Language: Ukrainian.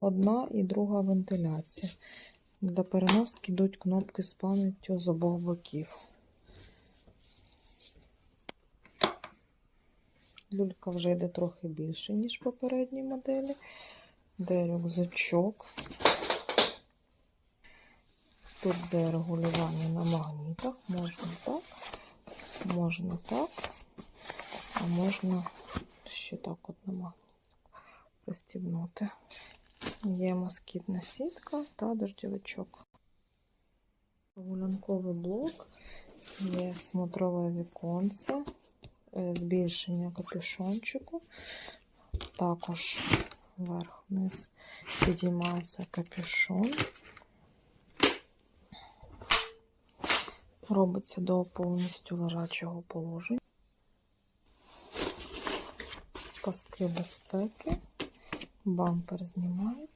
одна і друга вентиляція. Для переноски йдуть кнопки з пам'яттю з обох боків. Люлька вже йде трохи більше, ніж попередній моделі. Де рюкзачок. Тут де регулювання на магнітах. Можна так, можна так, а можна ще так от на магнітах пристібнути. Є москітна сітка та дождьовичок. Прогулянковий блок, є смотрове віконце, е, збільшення капюшончику. Також вверх-вниз підіймається капюшон. Робиться до повністю лежачого положення. Паски безпеки. Бампер знімається.